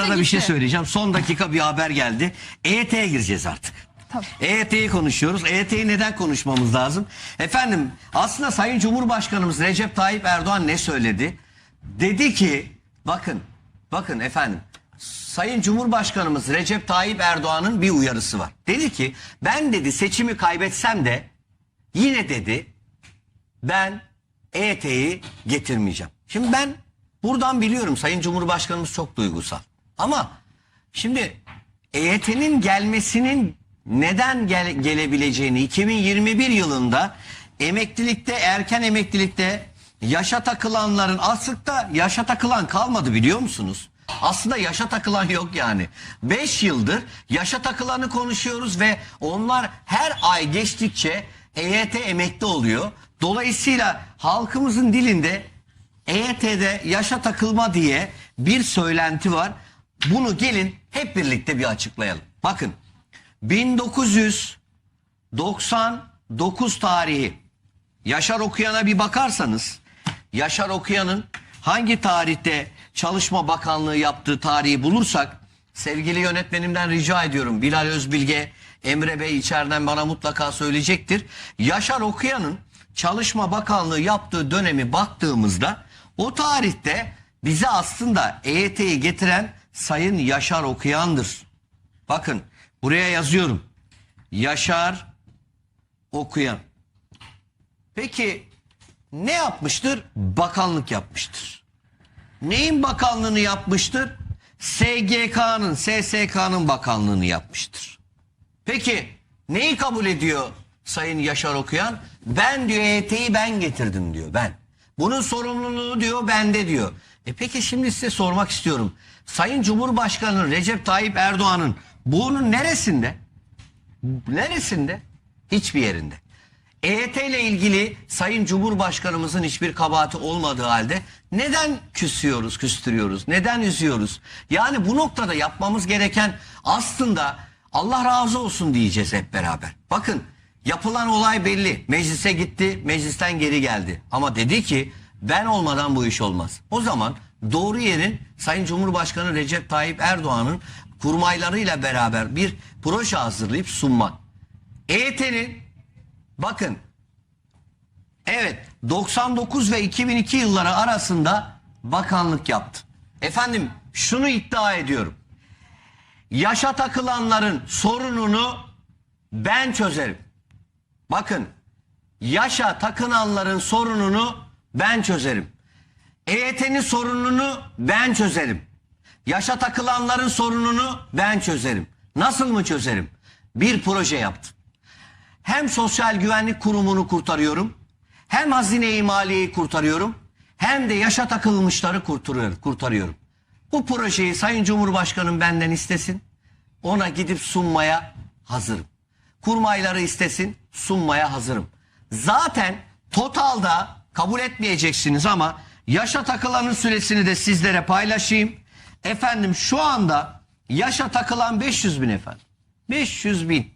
arada bir gitti. şey söyleyeceğim. Son dakika bir haber geldi. EYT'ye gireceğiz artık. Tabii. EYT'yi konuşuyoruz. EYT'yi neden konuşmamız lazım? Efendim aslında Sayın Cumhurbaşkanımız Recep Tayyip Erdoğan ne söyledi? Dedi ki bakın bakın efendim Sayın Cumhurbaşkanımız Recep Tayyip Erdoğan'ın bir uyarısı var. Dedi ki ben dedi seçimi kaybetsem de yine dedi ben EYT'yi getirmeyeceğim. Şimdi ben buradan biliyorum Sayın Cumhurbaşkanımız çok duygusal. Ama şimdi EYT'nin gelmesinin neden gel- gelebileceğini 2021 yılında emeklilikte erken emeklilikte yaşa takılanların aslında yaşa takılan kalmadı biliyor musunuz? Aslında yaşa takılan yok yani. 5 yıldır yaşa takılanı konuşuyoruz ve onlar her ay geçtikçe EYT emekli oluyor. Dolayısıyla halkımızın dilinde EYT'de yaşa takılma diye bir söylenti var. Bunu gelin hep birlikte bir açıklayalım. Bakın 1999 tarihi Yaşar Okuyan'a bir bakarsanız Yaşar Okuyan'ın hangi tarihte Çalışma Bakanlığı yaptığı tarihi bulursak sevgili yönetmenimden rica ediyorum Bilal Özbilge Emre Bey içeriden bana mutlaka söyleyecektir. Yaşar Okuyan'ın Çalışma Bakanlığı yaptığı dönemi baktığımızda o tarihte bize aslında EYT'yi getiren Sayın Yaşar Okuyan'dır. Bakın buraya yazıyorum. Yaşar Okuyan. Peki ne yapmıştır? Bakanlık yapmıştır. Neyin bakanlığını yapmıştır? SGK'nın, SSK'nın bakanlığını yapmıştır. Peki neyi kabul ediyor Sayın Yaşar Okuyan? Ben diyor EYT'yi ben getirdim diyor ben. Bunun sorumluluğu diyor bende diyor. E peki şimdi size sormak istiyorum. Sayın Cumhurbaşkanı Recep Tayyip Erdoğan'ın bunun neresinde? Neresinde? Hiçbir yerinde. EYT ile ilgili Sayın Cumhurbaşkanımızın hiçbir kabahati olmadığı halde neden küsüyoruz, küstürüyoruz? Neden üzüyoruz? Yani bu noktada yapmamız gereken aslında Allah razı olsun diyeceğiz hep beraber. Bakın yapılan olay belli. Meclise gitti, meclisten geri geldi. Ama dedi ki ben olmadan bu iş olmaz. O zaman doğru yerin Sayın Cumhurbaşkanı Recep Tayyip Erdoğan'ın kurmaylarıyla beraber bir proje hazırlayıp sunmak. EYT'nin bakın evet 99 ve 2002 yılları arasında bakanlık yaptı. Efendim şunu iddia ediyorum. Yaşa takılanların sorununu ben çözerim. Bakın yaşa takınanların sorununu ben çözerim. EYT'nin sorununu ben çözerim. Yaşa takılanların sorununu ben çözerim. Nasıl mı çözerim? Bir proje yaptım. Hem Sosyal Güvenlik Kurumu'nu kurtarıyorum, hem Hazine-i Maliye'yi kurtarıyorum, hem de yaşa takılmışları kurtarıyorum. Bu projeyi Sayın Cumhurbaşkanım benden istesin, ona gidip sunmaya hazırım. Kurmayları istesin, sunmaya hazırım. Zaten totalda kabul etmeyeceksiniz ama yaşa takılanın süresini de sizlere paylaşayım. Efendim şu anda yaşa takılan 500 bin efendim. 500 bin.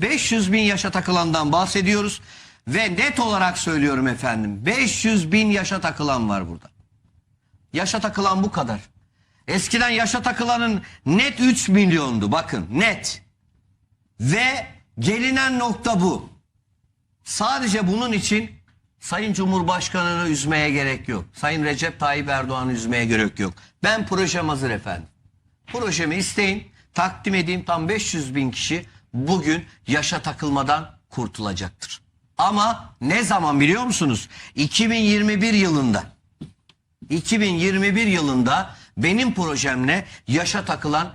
500 bin yaşa takılandan bahsediyoruz. Ve net olarak söylüyorum efendim. 500 bin yaşa takılan var burada. Yaşa takılan bu kadar. Eskiden yaşa takılanın net 3 milyondu bakın net. Ve gelinen nokta bu. Sadece bunun için Sayın Cumhurbaşkanı'nı üzmeye gerek yok. Sayın Recep Tayyip Erdoğan'ı üzmeye gerek yok. Ben projem hazır efendim. Projemi isteyin, takdim edeyim tam 500 bin kişi bugün yaşa takılmadan kurtulacaktır. Ama ne zaman biliyor musunuz? 2021 yılında. 2021 yılında benim projemle yaşa takılan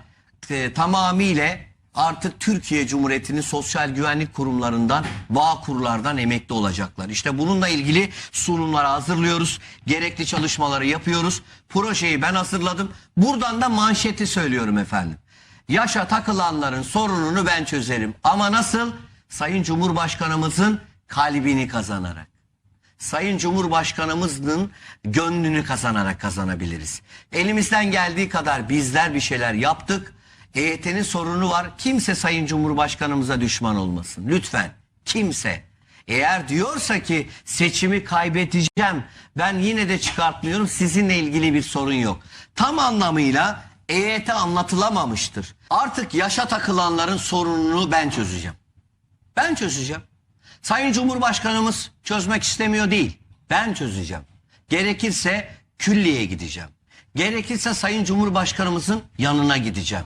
e, tamamıyla artık Türkiye Cumhuriyeti'nin sosyal güvenlik kurumlarından, bağ kurlardan emekli olacaklar. İşte bununla ilgili sunumları hazırlıyoruz. Gerekli çalışmaları yapıyoruz. Projeyi ben hazırladım. Buradan da manşeti söylüyorum efendim. Yaşa takılanların sorununu ben çözerim. Ama nasıl? Sayın Cumhurbaşkanımızın kalbini kazanarak. Sayın Cumhurbaşkanımızın gönlünü kazanarak kazanabiliriz. Elimizden geldiği kadar bizler bir şeyler yaptık. EYT'nin sorunu var. Kimse Sayın Cumhurbaşkanımıza düşman olmasın. Lütfen. Kimse. Eğer diyorsa ki seçimi kaybedeceğim ben yine de çıkartmıyorum sizinle ilgili bir sorun yok. Tam anlamıyla EYT anlatılamamıştır. Artık yaşa takılanların sorununu ben çözeceğim. Ben çözeceğim. Sayın Cumhurbaşkanımız çözmek istemiyor değil. Ben çözeceğim. Gerekirse külliyeye gideceğim. Gerekirse Sayın Cumhurbaşkanımızın yanına gideceğim.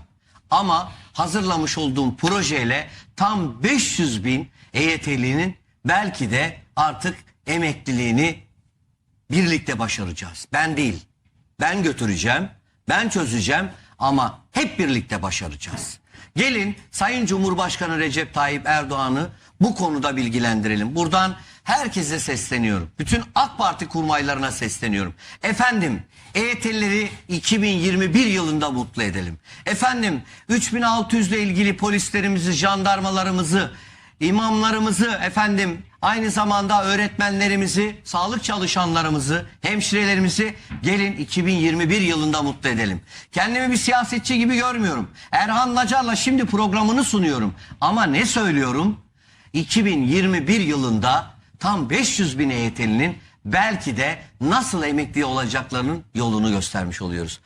Ama hazırlamış olduğum projeyle tam 500 bin EYT'linin belki de artık emekliliğini birlikte başaracağız. Ben değil. Ben götüreceğim, ben çözeceğim ama hep birlikte başaracağız. Gelin Sayın Cumhurbaşkanı Recep Tayyip Erdoğan'ı bu konuda bilgilendirelim. Buradan herkese sesleniyorum. Bütün AK Parti kurmaylarına sesleniyorum. Efendim EYT'lileri 2021 yılında mutlu edelim. Efendim 3600 ile ilgili polislerimizi, jandarmalarımızı, imamlarımızı efendim aynı zamanda öğretmenlerimizi, sağlık çalışanlarımızı, hemşirelerimizi gelin 2021 yılında mutlu edelim. Kendimi bir siyasetçi gibi görmüyorum. Erhan Nacar'la şimdi programını sunuyorum. Ama ne söylüyorum? 2021 yılında tam 500 bin EYT'linin belki de nasıl emekli olacaklarının yolunu göstermiş oluyoruz.